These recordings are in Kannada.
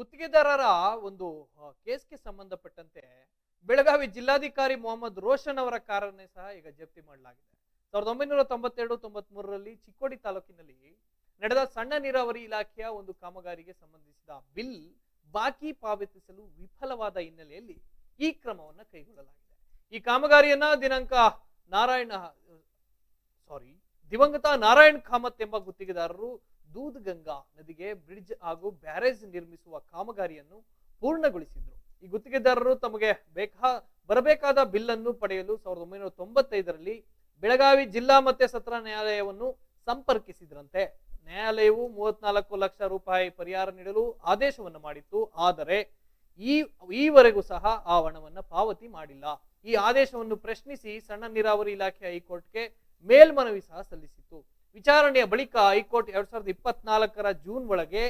ಗುತ್ತಿಗೆದಾರರ ಒಂದು ಕೇಸ್ಗೆ ಸಂಬಂಧಪಟ್ಟಂತೆ ಬೆಳಗಾವಿ ಜಿಲ್ಲಾಧಿಕಾರಿ ಮೊಹಮ್ಮದ್ ರೋಷನ್ ಅವರ ಕಾರನ್ನೇ ಸಹ ಈಗ ಜಪ್ತಿ ಮಾಡಲಾಗಿದೆ. ಸಾವಿರದ ಒಂಬೈನೂರ ತೊಂಬತ್ತೆರಡು ತೊಂಬತ್ ಮೂರರಲ್ಲಿ ಚಿಕ್ಕೋಡಿ ತಾಲೂಕಿನಲ್ಲಿ ನಡೆದ ಸಣ್ಣ ನೀರಾವರಿ ಇಲಾಖೆಯ ಒಂದು ಕಾಮಗಾರಿಗೆ ಸಂಬಂಧಿಸಿದ ಬಿಲ್ ಬಾಕಿ ಪಾವತಿಸಲು ವಿಫಲವಾದ ಹಿನ್ನೆಲೆಯಲ್ಲಿ ಈ ಕ್ರಮವನ್ನು ಕೈಗೊಳ್ಳಲಾಗಿದೆ. ಈ ಕಾಮಗಾರಿಯನ್ನ ದಿನಾಂಕ ನಾರಾಯಣ, ಸಾರಿ, ದಿವಂಗತ ನಾರಾಯಣ್ ಕಾಮತ್ ಎಂಬ ಗುತ್ತಿಗೆದಾರರು ದೂದ್ಗಂಗಾ ನದಿಗೆ ಬ್ರಿಡ್ಜ್ ಹಾಗೂ ಬ್ಯಾರೇಜ್ ನಿರ್ಮಿಸುವ ಕಾಮಗಾರಿಯನ್ನು ಪೂರ್ಣಗೊಳಿಸಿದ್ರು. ಈ ಗುತ್ತಿಗೆದಾರರು ತಮಗೆ ಬೇಕಾ, ಬರಬೇಕಾದ ಬಿಲ್ ಅನ್ನು ಪಡೆಯಲು ಸಾವಿರದ ಒಂಬೈನೂರ ತೊಂಬತ್ತೈದರಲ್ಲಿ ಬೆಳಗಾವಿ ಜಿಲ್ಲಾ ಮತ್ತೆ ಸತ್ರ ನ್ಯಾಯಾಲಯವನ್ನು ಸಂಪರ್ಕಿಸಿದ್ರಂತೆ. ನ್ಯಾಯಾಲಯವು ಮೂವತ್ನಾಲ್ಕು ಲಕ್ಷ ರೂಪಾಯಿ ಪರಿಹಾರ ನೀಡಲು ಆದೇಶವನ್ನು ಮಾಡಿತ್ತು. ಆದರೆ ಈ, ಈವರೆಗೂ ಸಹ ಆ ಹಣವನ್ನು ಪಾವತಿ ಮಾಡಿಲ್ಲ. ಈ ಆದೇಶವನ್ನು ಪ್ರಶ್ನಿಸಿ ಸಣ್ಣ ನೀರಾವರಿ ಇಲಾಖೆ ಹೈಕೋರ್ಟ್ಗೆ ಮೇಲ್ಮನವಿ ಸಹ ಸಲ್ಲಿಸಿತ್ತು. ವಿಚಾರಣೆಯ ಬಳಿಕ ಹೈಕೋರ್ಟ್ ಎರಡ್ ಸಾವಿರದ ಇಪ್ಪತ್ನಾಲ್ಕರ ಜೂನ್ ಒಳಗೆ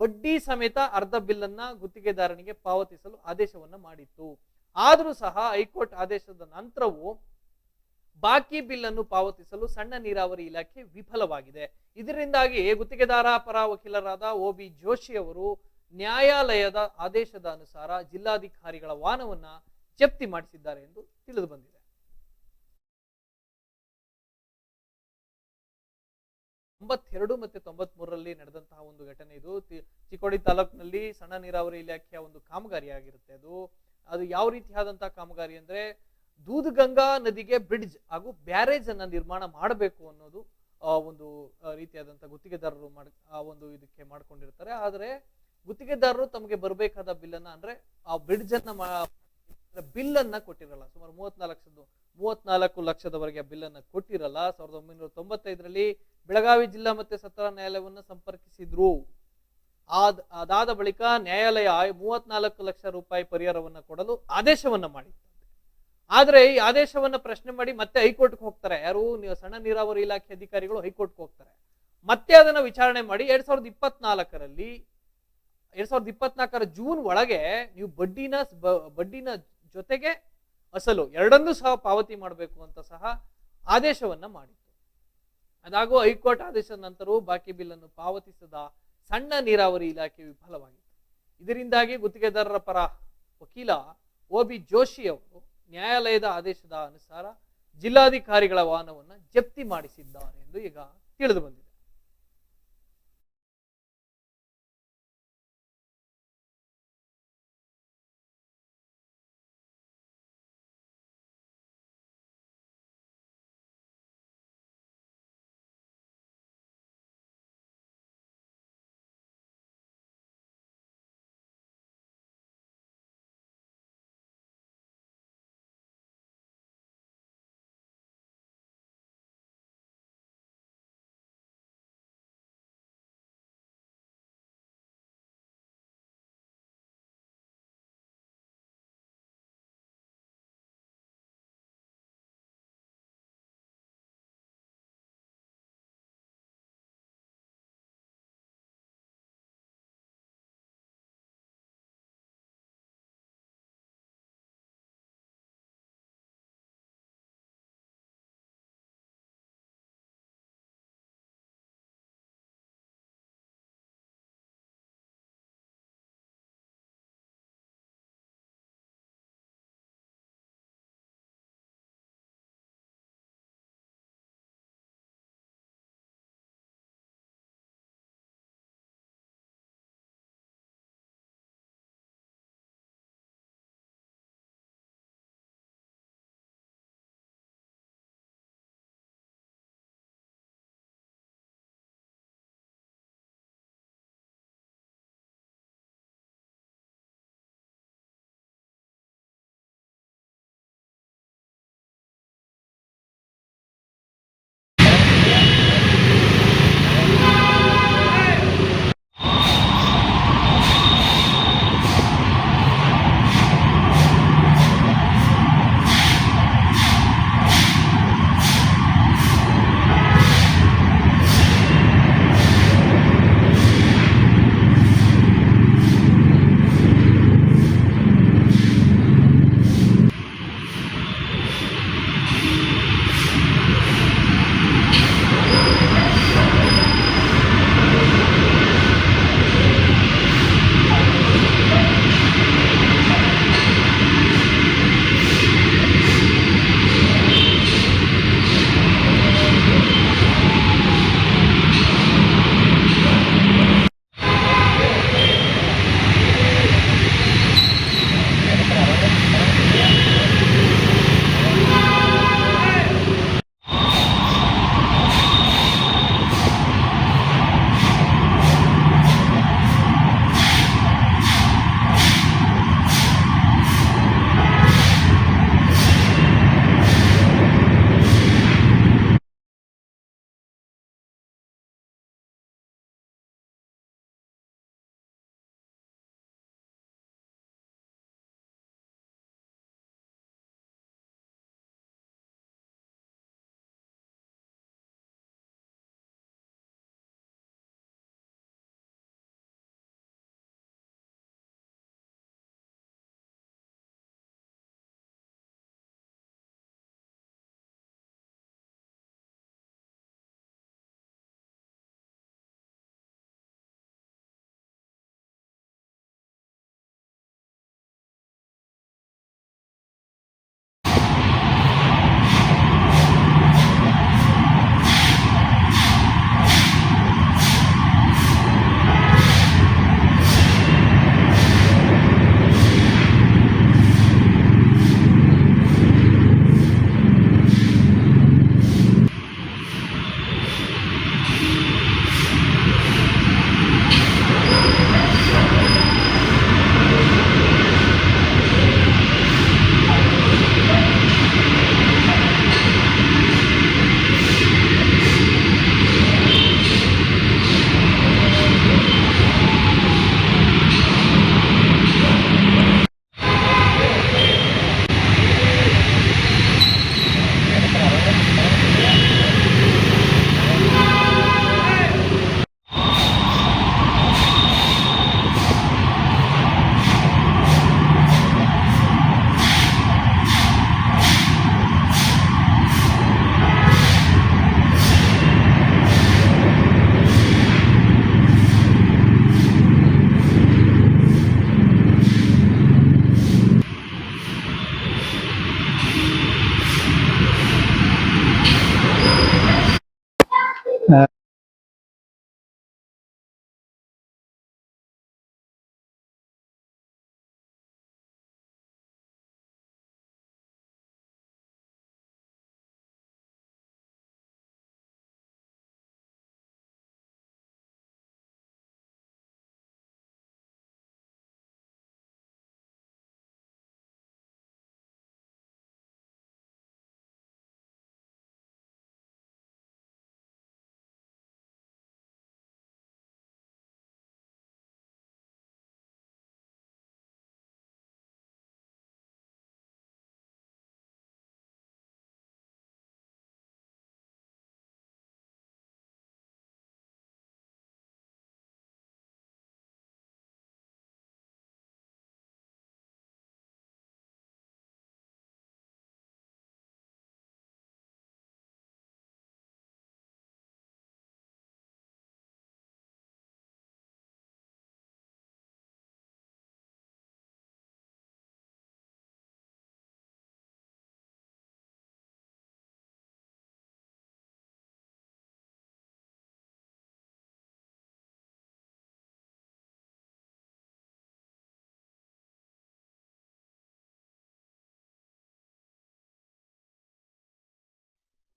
ಬಡ್ಡಿ ಸಮೇತ ಅರ್ಧ ಬಿಲ್ಲನ್ನ ಗುತ್ತಿಗೆದಾರನಿಗೆ ಪಾವತಿಸಲು ಆದೇಶವನ್ನ ಮಾಡಿತ್ತು. ಆದರೂ ಸಹ ಹೈಕೋರ್ಟ್ ಆದೇಶದ ನಂತರವೂ ಬಾಕಿ ಬಿಲ್ ಅನ್ನು ಪಾವತಿಸಲು ಸಣ್ಣ ನೀರಾವರಿ ಇಲಾಖೆ ವಿಫಲವಾಗಿದೆ. ಇದರಿಂದಾಗಿ ಗುತ್ತಿಗೆದಾರ, ಪರ ವಕೀಲರಾದ ಒ ಬಿ ಜೋಶಿ ಅವರು ನ್ಯಾಯಾಲಯದ ಆದೇಶದ ಅನುಸಾರ ಜಿಲ್ಲಾಧಿಕಾರಿಗಳ ವಾಹನವನ್ನ ಜಪ್ತಿ ಮಾಡಿಸಿದ್ದಾರೆ ಎಂದು ತಿಳಿದು ಬಂದಿದೆ. ತೊಂಬತ್ತೆರಡು ಮತ್ತೆ ತೊಂಬತ್ ಮೂರರಲ್ಲಿ ನಡೆದಂತಹ ಒಂದು ಘಟನೆ ಇದು. ಚಿಕ್ಕೋಡಿ ತಾಲೂಕಿನಲ್ಲಿ ಸಣ್ಣ ನೀರಾವರಿ ಇಲಾಖೆಯ ಒಂದು ಕಾಮಗಾರಿ ಆಗಿರುತ್ತೆ ಅದು. ಅದು ಯಾವ ರೀತಿಯಾದಂತಹ ಕಾಮಗಾರಿ ಅಂದ್ರೆ ದೂದ್ಗಂಗಾ ನದಿಗೆ ಬ್ರಿಡ್ಜ್ ಹಾಗೂ ಬ್ಯಾರೇಜ್ ಅನ್ನ ನಿರ್ಮಾಣ ಮಾಡಬೇಕು ಅನ್ನೋದು ಆ, ಒಂದು ರೀತಿಯಾದಂತಹ ಗುತ್ತಿಗೆದಾರರು ಮಾಡ್ ಆ ಒಂದು ಇದಕ್ಕೆ ಮಾಡ್ಕೊಂಡಿರ್ತಾರೆ. ಆದರೆ ಗುತ್ತಿಗೆದಾರರು ತಮಗೆ ಬರಬೇಕಾದ ಬಿಲ್ ಅನ್ನ ಅಂದ್ರೆ ಆ ಬ್ರಿಡ್ಜ್ ಅನ್ನ ಬಿಲ್ ಅನ್ನ ಕೊಟ್ಟಿರಲ್ಲ. ಸುಮಾರು ಮೂವತ್ನಾಲ್ಕು ಮೂವತ್ನಾಲ್ಕು ಲಕ್ಷದವರೆಗೆ ಬಿಲ್ ಅನ್ನ ಕೊಟ್ಟಿರಲ್ಲ. ಸಾವಿರದ ಒಂಬೈನೂರ ತೊಂಬತ್ತೈದರಲ್ಲಿ ಬೆಳಗಾವಿ ಜಿಲ್ಲಾ ಮತ್ತೆ ಸತ್ರ ನ್ಯಾಯಾಲಯವನ್ನು ಸಂಪರ್ಕಿಸಿದ್ರು. ಆದ, ಅದಾದ ಬಳಿಕ ನ್ಯಾಯಾಲಯ ಮೂವತ್ನಾಲ್ಕು ಲಕ್ಷ ರೂಪಾಯಿ ಪರಿಹಾರವನ್ನು ಕೊಡಲು ಆದೇಶವನ್ನು ಮಾಡಿತ್ತು. ಆದರೆ ಈ ಆದೇಶವನ್ನು ಪ್ರಶ್ನೆ ಮಾಡಿ ಮತ್ತೆ ಹೈಕೋರ್ಟ್ಗೆ ಹೋಗ್ತಾರೆ. ಯಾರು? ಸಣ್ಣ ನೀರಾವರಿ ಇಲಾಖೆ ಅಧಿಕಾರಿಗಳು ಹೈಕೋರ್ಟ್ಗೆ ಹೋಗ್ತಾರೆ. ಮತ್ತೆ ಅದನ್ನು ವಿಚಾರಣೆ ಮಾಡಿ ಎರಡ್ ಸಾವಿರದ ಇಪ್ಪತ್ನಾಲ್ಕರಲ್ಲಿ, ಎರಡ್ ಸಾವಿರದ ಇಪ್ಪತ್ನಾಲ್ಕರ ಜೂನ್ ಒಳಗೆ ನೀವು ಬಡ್ಡಿನ ಬಡ್ಡಿನ ಜೊತೆಗೆ ಅಸಲು ಎರಡನ್ನೂ ಸಹ ಪಾವತಿ ಮಾಡಬೇಕು ಅಂತ ಸಹ ಆದೇಶವನ್ನ ಮಾಡಿತ್ತು ಅದಾಗೂ ಹೈಕೋರ್ಟ್ ಆದೇಶದ ನಂತರವೂ ಬಾಕಿ ಬಿಲ್ ಅನ್ನು ಪಾವತಿಸದ ಸಣ್ಣ ನೀರಾವರಿ ಇಲಾಖೆ ವಿಫಲವಾಗಿತ್ತು. ಇದರಿಂದಾಗಿ ಗುತ್ತಿಗೆದಾರರ ಪರ ವಕೀಲ ಒ ಬಿ ಜೋಶಿ ಅವರು ನ್ಯಾಯಾಲಯದ ಆದೇಶದ ಅನುಸಾರ ಜಿಲ್ಲಾಧಿಕಾರಿಗಳ ವಾಹನವನ್ನು ಜಪ್ತಿ ಮಾಡಿಸಿದ್ದಾರೆ ಎಂದು ಈಗ ತಿಳಿದು ಬಂದಿದೆ.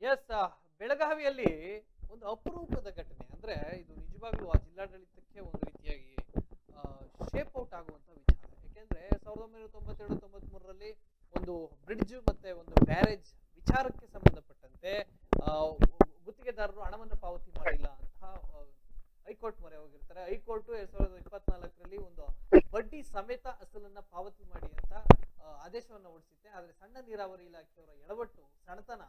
ಎಸ್ ಬೆಳಗಾವಿಯಲ್ಲಿ ಒಂದು ಅಪರೂಪದ ಘಟನೆ. ಅಂದ್ರೆ ಇದು ನಿಜವಾಗ್ಲೂ ಆ ಜಿಲ್ಲಾಡಳಿತಕ್ಕೆ ಒಂದು ರೀತಿಯಾಗಿ ಶೇಪ್ ಔಟ್ ಆಗುವಂತ ವಿಚಾರ. ಯಾಕೆಂದ್ರೆ ಸಾವಿರದ ಒಂಬೈನೂರ ತೊಂಬತ್ತೆರಡು ತೊಂಬತ್ ಮೂರರಲ್ಲಿ ಒಂದು ಬ್ರಿಡ್ಜ್ ಮತ್ತೆ ಒಂದು ಬ್ಯಾರೇಜ್ ವಿಚಾರಕ್ಕೆ ಸಂಬಂಧಪಟ್ಟಂತೆ ಗುತ್ತಿಗೆದಾರರು ಹಣವನ್ನು ಪಾವತಿ ಮಾಡಿಲ್ಲ ಅಂತ ಹೈಕೋರ್ಟ್ ಮೊರೆ ಹೋಗಿರ್ತಾರೆ. ಹೈಕೋರ್ಟ್ ಎರಡ್ ಸಾವಿರದ ಇಪ್ಪತ್ನಾಲ್ಕರಲ್ಲಿ ಒಂದು ಬಡ್ಡಿ ಸಮೇತ ಅಸಲನ್ನ ಪಾವತಿ ಮಾಡಿ ಅಂತ ಆದೇಶವನ್ನ ಹೊರಡಿಸಿದೆ ಆದರೆ ಸಣ್ಣ ನೀರಾವರಿ ಇಲಾಖೆಯವರ ಎಡವಟ್ಟು ಸಣತನ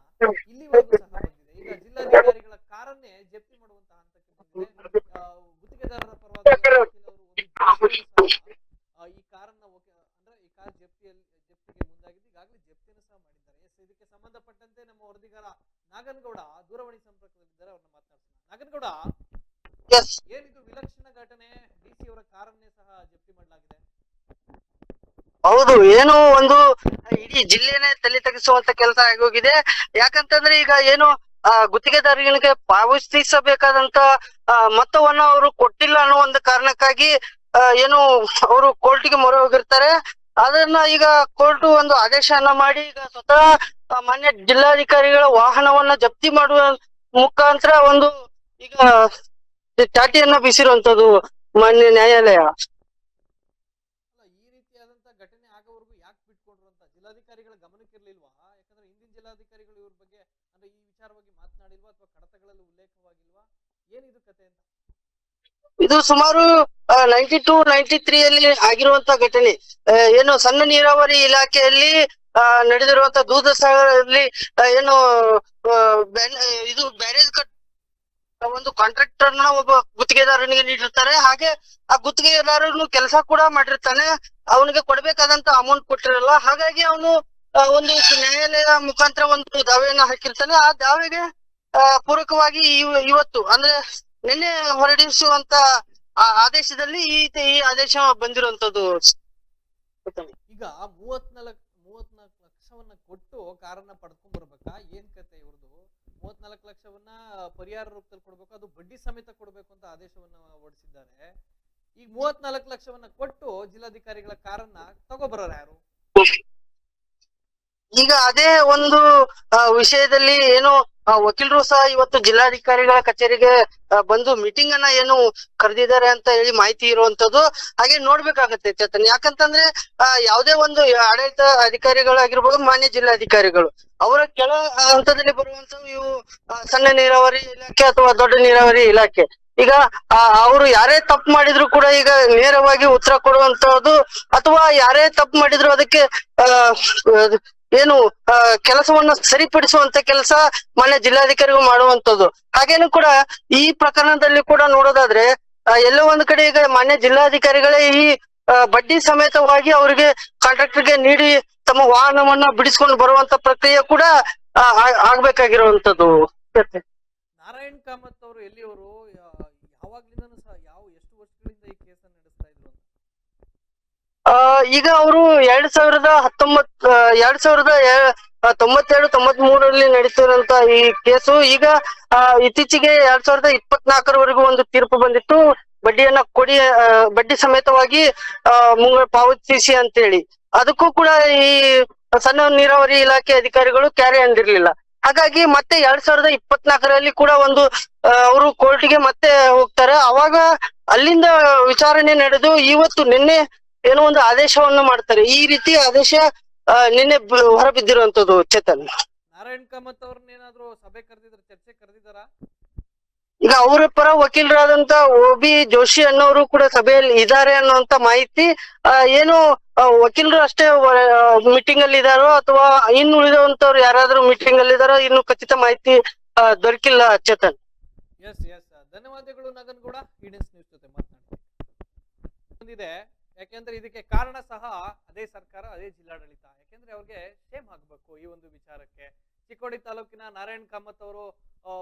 ಇಲ್ಲಿವರೆಗೂ ಸಹ ಬಂದಿದೆ ಈಗ ಜಿಲ್ಲಾಧಿಕಾರಿಗಳ ಕಾರನ್ನೇ ಜಪ್ತಿ ಮಾಡುವಂತಹ ಹಂತಕ್ಕೆ ಬಂದಿದೆ. ಗುತ್ತಿಗೆದಾರರ ಪರವಾಗಿ ಈ ಕಾರನ್ನ ಅಂದ್ರೆ ಈ ಕಾರ್ ಜಪ್ತಿಯಲ್ಲಿ ಜಪ್ತಿಗೆ ಮುಂದಾಗಿದ್ದು ಈಗಾಗಲೇ ಜಪ್ತಿಯನ್ನು ಸಹ ಮಾಡಿದ್ದಾರೆ. ಎಸ್ ಇದಕ್ಕೆ ಸಂಬಂಧಪಟ್ಟಂತೆ ನಮ್ಮ ವರದಿಗಾರ ನಾಗನಗೌಡ ದೂರವಾಣಿ ಸಂಪರ್ಕದಲ್ಲಿದ್ದಾರೆ. ಅವ್ರನ್ನ ಮಾತನಾಡ್ತಾರೆ ನಾಗನಗೌಡ ಏನಿದು ವಿಲಕ್ಷಣ ಘಟನೆ? ಡಿಸಿ ಅವರ ಕಾರನ್ನೇ ಸಹ ಜಪ್ತಿ ಮಾಡಲಾಗಿದೆ. ಹೌದು, ಏನು ಒಂದು, ಇಡೀ ಜಿಲ್ಲೆನೇ ತಲೆ ತಗ್ಗಿಸುವಂತ ಕೆಲಸ ಆಗೋಗಿದೆ. ಯಾಕಂತಂದ್ರೆ ಈಗ ಏನು, ಆ, ಗುತ್ತಿಗೆದಾರರಿಗೆ ಪಾವತಿಸಬೇಕಾದಂತ ಮೊತ್ತವನ್ನ ಅವರು ಕೊಟ್ಟಿಲ್ಲ ಅನ್ನೋ ಒಂದು ಕಾರಣಕ್ಕಾಗಿ ಏನು, ಅವರು ಕೋರ್ಟಿಗೆ ಮೊರೆ ಹೋಗಿರ್ತಾರೆ ಅದನ್ನ ಈಗ ಕೋರ್ಟ್ ಒಂದು ಆದೇಶವನ್ನ ಮಾಡಿ, ಈಗ ಸ್ವತಃ ಮಾನ್ಯ ಜಿಲ್ಲಾಧಿಕಾರಿಗಳ ವಾಹನವನ್ನ ಜಪ್ತಿ ಮಾಡುವ ಮುಖಾಂತರ ಒಂದು, ಈಗ, ಚಾಟಿಯನ್ನ ಬೀಸಿರುವಂತದ್ದು ಮಾನ್ಯ ನ್ಯಾಯಾಲಯ ಅಲ್ಲ ಈ ರೀತಿಯಾದಂತ ಘಟನೆ ಆಗೋವರೆಗೂ ಯಾಕೆ ಬಿಟ್ಕೊಂಡ್ರು ಅಂತ ಜಿಲ್ಲಾಧಿಕಾರಿಗಳ ಗಮನಕ್ಕೆ ಇರ್ಲಿಲ್ವಾ ಯಾಕಂದ್ರೆ ಹಿಂದಿನ ಜಿಲ್ಲಾಧಿಕಾರಿಗಳು ಇವ್ರ ಬಗ್ಗೆ ಅಂದ್ರೆ ಈ ವಿಚಾರವಾಗಿ ಮಾತನಾಡಿಲ್ವಾ ಅಥವಾ ಕಡತಗಳಲ್ಲಿ ಉಲ್ಲೇಖವಾಗಿಲ್ವಾ ಏನಿದು ಕತೆ ಅಂತ? ಇದು ಸುಮಾರು ನೈಂಟಿ ಟು ನೈಂಟಿ ತ್ರೀ ಅಲ್ಲಿ ಆಗಿರುವಂತ ಘಟನೆ. ಏನು ಸಣ್ಣ ನೀರಾವರಿ ಇಲಾಖೆಯಲ್ಲಿ ನಡೆದಿರುವಂತ ದೂಧ ಸಾಗರದಲ್ಲಿ ಏನು ಇದು ಬ್ಯಾರೇಜ್ ಕಟ್ ಒಂದು ಕಾಂಟ್ರಾಕ್ಟರ್ನ ಒಬ್ಬ ಗುತ್ತಿಗೆದಾರನಿಗೆ ನೀಡಿರ್ತಾರೆ. ಹಾಗೆ ಆ ಗುತ್ತಿಗೆದಾರನು ಕೆಲಸ ಕೂಡ ಮಾಡಿರ್ತಾನೆ. ಅವನಿಗೆ ಕೊಡ್ಬೇಕಾದಂತ ಅಮೌಂಟ್ ಕೊಟ್ಟಿರಲ್ಲ. ಹಾಗಾಗಿ ಅವನು ಒಂದು ನ್ಯಾಯಾಲಯ ಮುಖಾಂತರ ಒಂದು ದಾವೆಯನ್ನ ಹಾಕಿರ್ತಾನೆ. ಆ ದಾವೆಗೆ ಪೂರಕವಾಗಿ ಇವ- ಇವತ್ತು, ಅಂದ್ರೆ ನಿನ್ನೆ ಹೊರಡಿಸುವಂತ ಆದೇಶದಲ್ಲಿ ಈ ಈ ಆದೇಶ ಬಂದಿರುವಂತದ್ದು. ಈಗ ಮೂವತ್ನಾಲ್ಕು ಮೂವತ್ನಾಲ್ಕು ಲಕ್ಷವನ್ನ ಕೊಟ್ಟು ಕಾರನ್ನ ಪಡ್ಕೊಂಡ್ ಬರ್ಬೇಕಾ? ಏನ್ ಕತೆ ಇವ್ರದ್ದು ಮೂವತ್ನಾಲ್ಕು ಲಕ್ಷವನ್ನ ಪರಿಹಾರ ರೂಪದಲ್ಲಿ ಕೊಡ್ಬೇಕು, ಅದು ಬಡ್ಡಿ ಸಮೇತ ಕೊಡ್ಬೇಕು ಅಂತ ಆದೇಶವನ್ನ ಹೊರಡಿಸಿದ್ದಾರೆ. ಈಗ ಮೂವತ್ನಾಲ್ಕು ಲಕ್ಷವನ್ನ ಕೊಟ್ಟು ಜಿಲ್ಲಾಧಿಕಾರಿಗಳ ಕಾರನ್ನ ತಗೋಬರೋರು ಯಾರು? ಈಗ ಅದೇ ಒಂದು ವಿಷಯದಲ್ಲಿ ಏನು ವಕೀಲರು ಸಹ ಇವತ್ತು ಜಿಲ್ಲಾಧಿಕಾರಿಗಳ ಕಚೇರಿಗೆ ಬಂದು ಮೀಟಿಂಗ್ ಅನ್ನ ಏನು ಕರೆದಿದ್ದಾರೆ ಅಂತ ಹೇಳಿ ಮಾಹಿತಿ ಇರುವಂತದ್ದು ಹಾಗೆ ನೋಡ್ಬೇಕಾಗತ್ತೆ ಚೇತನ್. ಯಾಕಂತಂದ್ರೆ ಯಾವುದೇ ಒಂದು ಆಡಳಿತ ಅಧಿಕಾರಿಗಳಾಗಿರ್ಬೋದು, ಮಾನ್ಯ ಜಿಲ್ಲಾಧಿಕಾರಿಗಳು, ಅವರ ಕೆಳ ಹಂತದಲ್ಲಿ ಬರುವಂತ ಇವು ಸಣ್ಣ ನೀರಾವರಿ ಇಲಾಖೆ ಅಥವಾ ದೊಡ್ಡ ನೀರಾವರಿ ಇಲಾಖೆ. ಈಗ ಅವರು ಯಾರೇ ತಪ್ಪು ಮಾಡಿದ್ರು ಕೂಡ ಈಗ ನೇರವಾಗಿ ಉತ್ತರ ಕೊಡುವಂತದ್ದು ಅಥವಾ ಯಾರೇ ತಪ್ಪು ಮಾಡಿದ್ರು ಅದಕ್ಕೆ ಏನು ಕೆಲಸವನ್ನ ಸರಿಪಡಿಸುವಂತ ಕೆಲಸ ಮಾನ್ಯ ಜಿಲ್ಲಾಧಿಕಾರಿಗೂ ಮಾಡುವಂತದ್ದು ಹಾಗೇನು ಕೂಡ ಈ ಪ್ರಕರಣದಲ್ಲಿ ಕೂಡ ನೋಡೋದಾದ್ರೆ ಎಲ್ಲ ಒಂದ್ ಕಡೆ ಈಗ ಮಾನ್ಯ ಜಿಲ್ಲಾಧಿಕಾರಿಗಳೇ ಈ ಬಡ್ಡಿ ಸಮೇತವಾಗಿ ಅವರಿಗೆ ಕಾಂಟ್ರಾಕ್ಟರ್ಗೆ ನೀಡಿ ತಮ್ಮ ವಾಹನವನ್ನ ಬಿಡಿಸ್ಕೊಂಡು ಬರುವಂತ ಪ್ರಕ್ರಿಯೆ ಕೂಡ ಆಗ್ಬೇಕಾಗಿರುವಂತದ್ದು ನಾರಾಯಣ್ ಕಾಮತ್ ಅವರು ಎಲ್ಲಿಯವರು? ಯಾವಾಗ್ಲಿಂದ ಸಹ ಯಾವ, ಎಷ್ಟು ವರ್ಷಗಳಿಂದ ಈ ಕೇಸನ್ನು ನಡೆಸ್ತಾ ಇದ್ರು ಅಂತ ಆ, ಈಗ ಅವರು ಎರಡ್ ಸಾವಿರದ ಹತ್ತೊಂಬತ್ ಎರಡ್ ಸಾವಿರದ ತೊಂಬತ್ತೆರಡು ತೊಂಬತ್ ಮೂರರಲ್ಲಿ ನಡೀತಿರುವಂತ ಈ ಕೇಸು, ಈಗ ಇತ್ತೀಚೆಗೆ ಎರಡ್ ಸಾವಿರದ ಇಪ್ಪತ್ನಾಲ್ಕರವರೆಗೂ ಒಂದು ತೀರ್ಪು ಬಂದಿತ್ತು. ಬಡ್ಡಿಯನ್ನ ಕೊಡಿ ಬಡ್ಡಿ ಸಮೇತವಾಗಿ ಮುಂಗ ಪಾವತಿಸಿ ಅಂತೇಳಿ. ಅದಕ್ಕೂ ಕೂಡ ಈ ಸಣ್ಣ ನೀರಾವರಿ ಇಲಾಖೆ ಅಧಿಕಾರಿಗಳು ಕ್ಯಾರಿ ಅಂದಿರ್ಲಿಲ್ಲ. ಹಾಗಾಗಿ ಮತ್ತೆ ಎರಡ್ ಸಾವಿರದ ಇಪ್ಪತ್ನಾಲ್ಕರಲ್ಲಿ ಕೂಡ ಒಂದು ಅವರು ಕೋರ್ಟ್ಗೆ ಮತ್ತೆ ಹೋಗ್ತಾರೆ. ಅವಾಗ ಅಲ್ಲಿಂದ ವಿಚಾರಣೆ ನಡೆದು, ಇವತ್ತು ನಿನ್ನೆ ಏನೋ ಒಂದು ಆದೇಶವನ್ನು ಮಾಡ್ತಾರೆ. ಈ ರೀತಿ ಆದೇಶ ನಿನ್ನೆ ಹೊರಬಿದ್ದಿರುವಂತದ್ದು ಚೇತನ್. ನಾರಾಯಣ್ ಕಾಮತ್ ಅವ್ರನ್ನ ಏನಾದ್ರು ಸಭೆ ಕರೆದಿದ್ರು ಚರ್ಚೆ ಕರೆದಿದಾರ ಈಗ ಅವರ ಪರ ವಕೀಲರಾದಂತ ಒ ಬಿ ಜೋಶಿ ಅನ್ನೋರು ಕೂಡ ಸಭೆಯಲ್ಲಿ ಇದ್ದಾರೆ ಅನ್ನುವಂತ ಮಾಹಿತಿ ಏನು ವಕೀಲರು ಅಷ್ಟೇ ಮೀಟಿಂಗ್ ಅಲ್ಲಿ ಇದಾರೋ ಅಥವಾ ಇನ್ನು ಉಳಿದವಂತವ್ರು ಯಾರಾದ್ರೂ ಮೀಟಿಂಗ್ ಅಲ್ಲಿ ಇದಾರೋ ಇನ್ನು ಖಚಿತ ಮಾಹಿತಿ ದೊರಕಿಲ್ಲ ಚೇತನ್. ಎಸ್ ಎಸ್ ಧನ್ಯವಾದಗಳು ನಗನ್ ಕೂಡ ನ್ಯೂಸ್ ಜೊತೆ ಬಂದಿದೆ ಯಾಕೆಂದ್ರೆ ಇದಕ್ಕೆ ಕಾರಣ ಸಹ ಅದೇ ಸರ್ಕಾರ, ಅದೇ ಜಿಲ್ಲಾಡಳಿತ. ಯಾಕೆಂದ್ರೆ ಅವ್ರಿಗೆ ಸೇಮ್ ಆಗ್ಬೇಕು ಈ ಒಂದು ವಿಚಾರಕ್ಕೆ. ಚಿಕ್ಕೋಡಿ ತಾಲೂಕಿನ ನಾರಾಯಣ್ ಕಾಮತ್ ಅವರು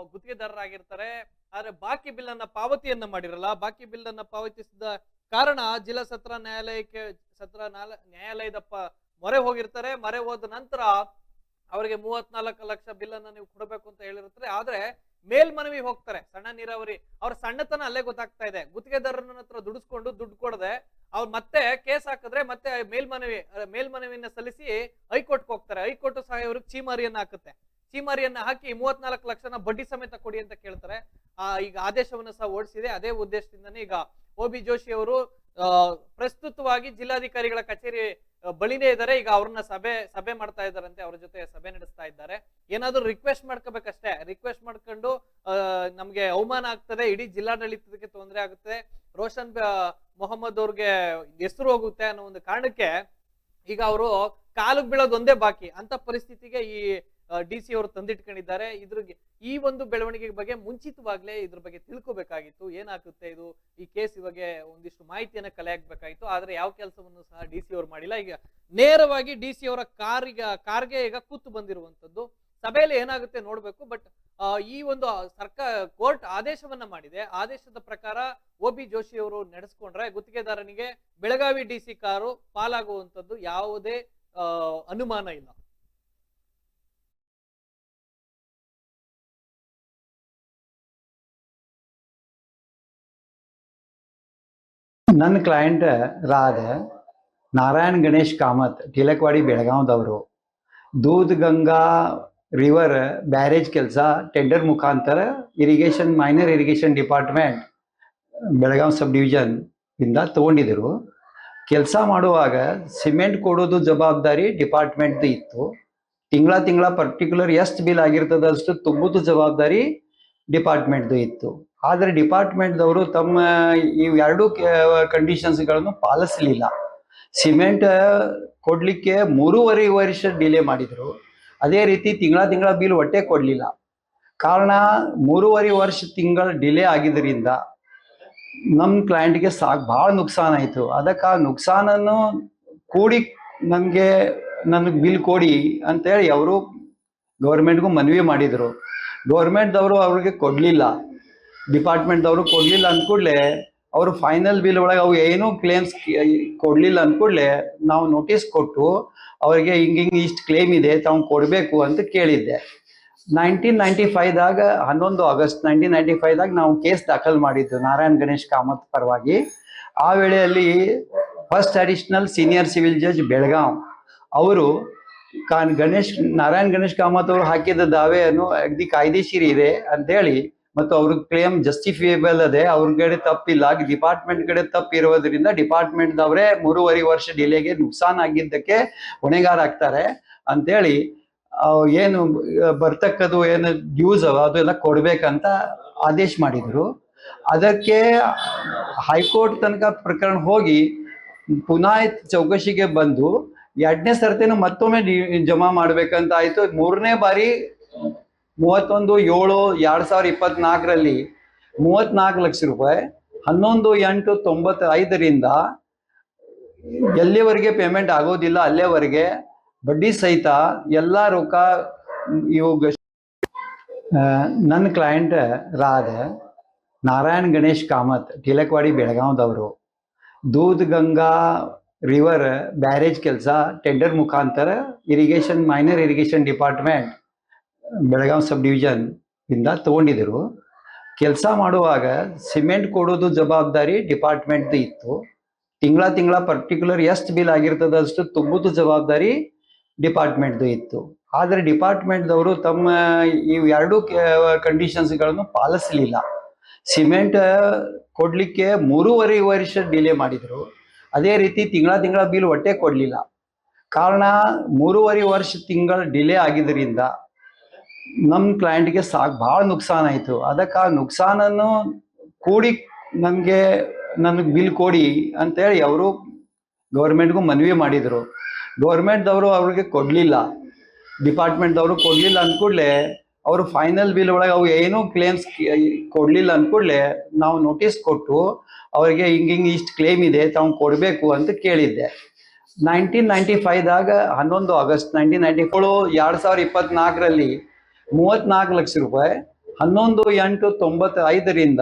ಗುತ್ತಿಗೆದಾರರಾಗಿರ್ತಾರೆ. ಆದ್ರೆ ಬಾಕಿ ಬಿಲ್ ಅನ್ನ ಪಾವತಿಯನ್ನ ಮಾಡಿರಲ್ಲ. ಬಾಕಿ ಬಿಲ್ ಅನ್ನ ಪಾವತಿಸಿದ ಕಾರಣ ಜಿಲ್ಲಾ ಸತ್ರ ನ್ಯಾಯಾಲಯಕ್ಕೆ, ಸತ್ರ ನ್ಯಾಯಾಲ- ನ್ಯಾಯಾಲಯದ ಮೊರೆ ಹೋಗಿರ್ತಾರೆ. ಮೊರೆ ಹೋದ ನಂತರ ಅವರಿಗೆ ಮೂವತ್ನಾಲ್ಕು ಲಕ್ಷ ಬಿಲ್ ಅನ್ನ ನೀವು ಕೊಡಬೇಕು ಅಂತ ಹೇಳಿರ್ತಾರೆ. ಆದ್ರೆ ಮೇಲ್ಮನವಿ ಹೋಗ್ತಾರೆ. ಸಣ್ಣ ನೀರಾವರಿ. ಅವ್ರ ಸಣ್ಣತನ ಅಲ್ಲೇ ಗೊತ್ತಾಗ್ತಾ ಇದೆ. ಗುತ್ತಿಗೆದಾರನ ಹತ್ರ ದುಡಿಸ್ಕೊಂಡು ದುಡ್ಡು ಕೊಡದೆ ಅವ್ರು ಮತ್ತೆ ಕೇಸ್ ಹಾಕಿದ್ರೆ ಮತ್ತೆ ಮೇಲ್ಮನವಿ ಮೇಲ್ಮನವಿಯನ್ನ ಸಲ್ಲಿಸಿ ಹೈಕೋರ್ಟ್ಗೆ ಹೋಗ್ತಾರೆ. ಹೈಕೋರ್ಟ್ ಸಹ ಇವ್ರಿಗೆ ಚೀಮಾರಿಯನ್ನ ಹಾಕುತ್ತೆ. ಚೀಮಾರಿಯನ್ನ ಹಾಕಿ ಮೂವತ್ನಾಲ್ಕು ಲಕ್ಷನ ಬಡ್ಡಿ ಸಮೇತ ಕೊಡಿ ಅಂತ ಕೇಳ್ತಾರೆ. ಆ, ಈಗ ಆದೇಶವನ್ನು ಸಹ ಓಡಿಸಿದೆ. ಅದೇ ಉದ್ದೇಶದಿಂದನೇ ಈಗ ಒ ಬಿ ಜೋಶಿ ಅವರು ಪ್ರಸ್ತುತವಾಗಿ ಜಿಲ್ಲಾಧಿಕಾರಿಗಳ ಕಚೇರಿ ಬಳಿನೇ ಇದ್ದಾರೆ. ಈಗ ಅವ್ರನ್ನ ಸಭೆ ಸಭೆ ಮಾಡ್ತಾ ಇದ್ದಾರಂತೆ. ಅವ್ರ ಜೊತೆ ಸಭೆ ನಡೆಸ್ತಾ ಇದ್ದಾರೆ. ಏನಾದ್ರು ರಿಕ್ವೆಸ್ಟ್ ಮಾಡ್ಕೋಬೇಕಷ್ಟೇ. ರಿಕ್ವೆಸ್ಟ್ ಮಾಡ್ಕೊಂಡು ನಮ್ಗೆ ಅವಮಾನ ಆಗ್ತದೆ. ಇಡೀ ಜಿಲ್ಲಾಡಳಿತಕ್ಕೆ ತೊಂದರೆ ಆಗುತ್ತೆ. ರೋಷನ್ ಮೊಹಮ್ಮದ್ ಅವ್ರಿಗೆ ಹೆಸರು ಹೋಗುತ್ತೆ ಅನ್ನೋ ಒಂದು ಕಾರಣಕ್ಕೆ ಈಗ ಅವರು ಕಾಲಿಗೆ ಬೀಳೋದು ಒಂದೇ ಬಾಕಿ. ಅಂತ ಪರಿಸ್ಥಿತಿಗೆ ಈ ಡಿ ಸಿ ಅವರು ತಂದಿಟ್ಕೊಂಡಿದ್ದಾರೆ. ಇದ್ರಿಗೆ ಈ ಒಂದು ಬೆಳವಣಿಗೆ ಬಗ್ಗೆ ಮುಂಚಿತವಾಗ್ಲೇ ಇದ್ರ ಬಗ್ಗೆ ತಿಳ್ಕೊಬೇಕಾಗಿತ್ತು. ಏನಾಗುತ್ತೆ ಇದು? ಈ ಕೇಸ್ ಬಗ್ಗೆ ಒಂದಿಷ್ಟು ಮಾಹಿತಿಯನ್ನ ಕಲೆ ಹಾಕ್ಬೇಕಾಗಿತ್ತು ಆದ್ರೆ ಯಾವ ಕೆಲಸವನ್ನು ಸಹ ಡಿ ಸಿ ಅವರು ಮಾಡಿಲ್ಲ. ಈಗ ನೇರವಾಗಿ ಡಿ ಸಿ ಅವರ ಕಾರಿಗೆ, ಕಾರ್ಗೆ ಈಗ ಕೂತು ಬಂದಿರುವಂತದ್ದು ಸಭೆಯಲ್ಲಿ ಏನಾಗುತ್ತೆ ನೋಡ್ಬೇಕು. ಬಟ್ ಈ ಒಂದು ಸರ್ಕಾರ ಕೋರ್ಟ್ ಆದೇಶವನ್ನ ಮಾಡಿದೆ. ಆದೇಶದ ಪ್ರಕಾರ ಒ ಬಿ ಜೋಶಿ ಅವರು ನಡೆಸ್ಕೊಂಡ್ರೆ ಗುತ್ತಿಗೆದಾರನಿಗೆ ಬೆಳಗಾವಿ ಡಿ ಸಿ ಕಾರು ಪಾಲಾಗುವಂತದ್ದು ಯಾವುದೇ ಅನುಮಾನ ಇಲ್ಲ. ನನ್ನ ಕ್ಲೈಂಟ್ ರಾದ ನಾರಾಯಣ್ ಗಣೇಶ್ ಕಾಮತ್, ಟಿಲಕ್ವಾಡಿ, ಬೆಳಗಾವ್ದವರು. ದೂದ್ ಗಂಗಾ ರಿವರ್ ಬ್ಯಾರೇಜ್ ಕೆಲಸ ಟೆಂಡರ್ ಮುಖಾಂತರ irrigation minor irrigation department Belgaum sub division ಇಂದ ತಗೊಂಡಿದ್ರು. ಕೆಲಸ ಮಾಡುವಾಗ ಸಿಮೆಂಟ್ ಕೊಡೋದು ಜವಾಬ್ದಾರಿ ಡಿಪಾರ್ಟ್ಮೆಂಟ್ದು ಇತ್ತು. ತಿಂಗಳ ತಿಂಗಳ ಪರ್ಟಿಕ್ಯುಲರ್ ಎಷ್ಟು ಬಿಲ್ ಆಗಿರ್ತದ ಅಷ್ಟು ತುಂಬುದು ಜವಾಬ್ದಾರಿ ಡಿಪಾರ್ಟ್ಮೆಂಟ್ದು ಇತ್ತು. ಆದರೆ ಡಿಪಾರ್ಟ್ಮೆಂಟ್ದವರು ತಮ್ಮ ಇವ್ ಎರಡು ಕಂಡೀಷನ್ಸ್ಗಳನ್ನು ಪಾಲಿಸಲಿಲ್ಲ. ಸಿಮೆಂಟ್ ಕೊಡಲಿಕ್ಕೆ ಮೂರುವರೆ ವರ್ಷ ಡಿಲೇ ಮಾಡಿದರು. ಅದೇ ರೀತಿ ತಿಂಗಳ ತಿಂಗಳ ಬಿಲ್ ಒಟ್ಟೆ ಕೊಡಲಿಲ್ಲ. ಕಾರಣ ಮೂರುವರೆ ವರ್ಷ ತಿಂಗಳ ಡಿಲೇ ಆಗಿದ್ದರಿಂದ ನಮ್ಮ ಕ್ಲೈಂಟ್ಗೆ ಸಾಕು, ಭಾಳ ನುಕ್ಸಾನ ಆಯಿತು. ಅದಕ್ಕೆ ಆ ನುಕ್ಸಾನನ್ನು ಕೂಡಿ ನನಗೆ ನನಗೆ ಬಿಲ್ ಕೊಡಿ ಅಂತೇಳಿ ಅವರು ಗೌರ್ಮೆಂಟ್ಗೂ ಮನವಿ ಮಾಡಿದರು. ಗೌರ್ಮೆಂಟ್ದವರು ಅವ್ರಿಗೆ ಕೊಡಲಿಲ್ಲ. ಡಿಪಾರ್ಟ್ಮೆಂಟ್ದವರು ಕೊಡಲಿಲ್ಲ ಅಂದ್ಕೂಡ್ಲೆ ಅವರು ಫೈನಲ್ ಬಿಲ್ ಒಳಗೆ ಅವು ಏನೂ ಕ್ಲೇಮ್ಸ್ ಕೊಡಲಿಲ್ಲ ಅಂದ್ಕೂಡ್ಲೆ ನಾವು ನೋಟಿಸ್ ಕೊಟ್ಟು ಅವರಿಗೆ ಹಿಂಗೆ ಹಿಂಗೆ ಇಷ್ಟು ಕ್ಲೇಮ್ ಇದೆ, ತಾವು ಕೊಡಬೇಕು ಅಂತ ಕೇಳಿದ್ದೆ. ನೈನ್ಟೀನ್ ನೈಂಟಿ ಫೈವ್ದಾಗ ಹನ್ನೊಂದು ಆಗಸ್ಟ್ ನೈನ್ಟೀನ್ ನೈಂಟಿ ಫೈವ್ದಾಗ ನಾವು ಕೇಸ್ ದಾಖಲ್ ಮಾಡಿದ್ದು ನಾರಾಯಣ್ ಗಣೇಶ್ ಕಾಮತ್ ಪರವಾಗಿ. ಆ ವೇಳೆಯಲ್ಲಿ first additional senior civil judge Belgaum ಅವರು ಕಾನ್ ಗಣೇಶ್, ನಾರಾಯಣ್ ಗಣೇಶ್ ಕಾಮತ್ ಅವರು ಹಾಕಿದ ದಾವೆಯನ್ನು ಅಗ್ದಿ ಕಾಯ್ದೆಶೀರಿ ಇದೆ ಅಂತೇಳಿ ಮತ್ತು ಅವ್ರ ಕ್ಲೇಮ್ ಜಸ್ಟಿಫಿಯೇಬಲ್ ಅದೇ. ಅವ್ರ ಕಡೆ ತಪ್ಪಿಲ್ಲ. ಡಿಪಾರ್ಟ್ಮೆಂಟ್ ಕಡೆ ತಪ್ಪಿರೋದ್ರಿಂದ ಡಿಪಾರ್ಟ್ಮೆಂಟ್ ಅವರೇ ಮೂರುವರೆ ವರ್ಷ ಡಿಲೇಗೆ ನುಕ್ಸಾನ್ ಆಗಿದ್ದಕ್ಕೆ ಹೊಣೆಗಾರ ಆಗ್ತಾರೆ. ಅಂತೇಳಿ ಏನು ಬರ್ತಕ್ಕದು ಏನು ಡ್ಯೂಸ್ ಅದೆಲ್ಲ ಕೊಡ್ಬೇಕಂತ ಆದೇಶ ಮಾಡಿದ್ರು. ಅದಕ್ಕೆ ಹೈಕೋರ್ಟ್ ತನಕ ಪ್ರಕರಣ ಹೋಗಿ ಪುನಃ ಚೌಕಶಿಗೆ ಬಂದು ಎರಡನೇ ಸರ್ತಿನೂ ಮತ್ತೊಮ್ಮೆ ಜಮಾ ಮಾಡ್ಬೇಕಂತ ಆಯ್ತು. ಮೂರನೇ ಬಾರಿ ಮೂವತ್ತೊಂದು ಏಳು ಎರಡ್ ಸಾವಿರ ಇಪ್ಪತ್ನಾಲ್ಕರಲ್ಲಿ ಮೂವತ್ನಾಲ್ಕು ಲಕ್ಷ ರೂಪಾಯಿ, ಹನ್ನೊಂದು ಎಂಟು ತೊಂಬತ್ತೈದರಿಂದ ಎಲ್ಲಿವರೆಗೆ ಪೇಮೆಂಟ್ ಆಗೋದಿಲ್ಲ, ಅಲ್ಲಿವರೆಗೆ ಬಡ್ಡಿ ಸಹಿತ ಎಲ್ಲ ರೊಕ್ಕ ಇವಾಗ ನನ್ನ ಕ್ಲೈಂಟ್ ರಾಧ ನಾರಾಯಣ್ ಗಣೇಶ್ ಕಾಮತ್, ಟಿಲಕ್ವಾಡಿ ಬೆಳಗಾವ್ದವರು. ದೂದ್ ಗಂಗಾ ರಿವರ್ ಬ್ಯಾರೇಜ್ ಕೆಲಸ ಟೆಂಡರ್ ಮುಖಾಂತರ irrigation minor irrigation department Belgaum sub division ಇಂದ ತಗೊಂಡಿದ್ರು. ಕೆಲಸ ಮಾಡುವಾಗ ಸಿಮೆಂಟ್ ಕೊಡೋದು ಜವಾಬ್ದಾರಿ ಡಿಪಾರ್ಟ್ಮೆಂಟ್ದು ಇತ್ತು. ತಿಂಗಳ ತಿಂಗಳ ಪರ್ಟಿಕ್ಯುಲರ್ ಎಷ್ಟು ಬಿಲ್ ಆಗಿರ್ತದ ಅಷ್ಟು ತುಂಬುದು ಜವಾಬ್ದಾರಿ ಡಿಪಾರ್ಟ್ಮೆಂಟ್ದು ಇತ್ತು. ಆದರೆ ಡಿಪಾರ್ಟ್ಮೆಂಟ್ದವರು ತಮ್ಮ ಇವ್ ಎರಡು ಕಂಡೀಷನ್ಸ್ಗಳನ್ನು ಪಾಲಿಸಲಿಲ್ಲ. ಸಿಮೆಂಟ್ ಕೊಡ್ಲಿಕ್ಕೆ ಮೂರುವರೆ ವರ್ಷ ಡಿಲೇ ಮಾಡಿದ್ರು. ಅದೇ ರೀತಿ ತಿಂಗಳ ತಿಂಗಳ ಬಿಲ್ ಒಟ್ಟೆ ಕೊಡಲಿಲ್ಲ. ಕಾರಣ ಮೂರುವರೆ ವರ್ಷ ತಿಂಗಳ ಡಿಲೇ ಆಗಿದ್ದರಿಂದ ನಮ್ಮ ಕ್ಲೈಂಟ್ಗೆ ಸಾಕು, ಭಾಳ ನುಕ್ಸಾನ್ ಆಯಿತು. ಅದಕ್ಕೆ ಆ ನುಕ್ಸಾನನ್ನು ಕೂಡಿ ನನಗೆ ನನಗೆ ಬಿಲ್ ಕೊಡಿ ಅಂತೇಳಿ ಅವರು ಗೌರ್ಮೆಂಟ್ಗೂ ಮನವಿ ಮಾಡಿದರು. ಗೌರ್ಮೆಂಟ್ದವರು ಅವ್ರಿಗೆ ಕೊಡಲಿಲ್ಲ. ಡಿಪಾರ್ಟ್ಮೆಂಟ್ದವರು ಕೊಡಲಿಲ್ಲ ಅಂದ್ಕೂಡ್ಲೆ ಅವರು ಫೈನಲ್ ಬಿಲ್ ಒಳಗೆ ಅವು ಏನೂ ಕ್ಲೇಮ್ಸ್ ಕೊಡಲಿಲ್ಲ ಅಂದ್ಕೂಡ್ಲೆ ನಾವು ನೋಟಿಸ್ ಕೊಟ್ಟು ಅವರಿಗೆ ಹಿಂಗೆ ಹಿಂಗೆ ಇಷ್ಟು ಕ್ಲೇಮ್ ಇದೆ, ತಾವು ಕೊಡಬೇಕು ಅಂತ ಕೇಳಿದ್ದೆ. ನೈನ್ಟೀನ್ ನೈಂಟಿ ಫೈವ್ದಾಗ ಹನ್ನೊಂದು ಆಗಸ್ಟ್ ನೈನ್ಟೀನ್ ನೈಂಟಿ ಏಳು ಎರಡು ಸಾವಿರದ ಇಪ್ಪತ್ನಾಲ್ಕರಲ್ಲಿ ಮೂವತ್ನಾಲ್ಕು ಲಕ್ಷ ರೂಪಾಯಿ ಹನ್ನೊಂದು ಎಂಟು ತೊಂಬತ್ತೈದರಿಂದ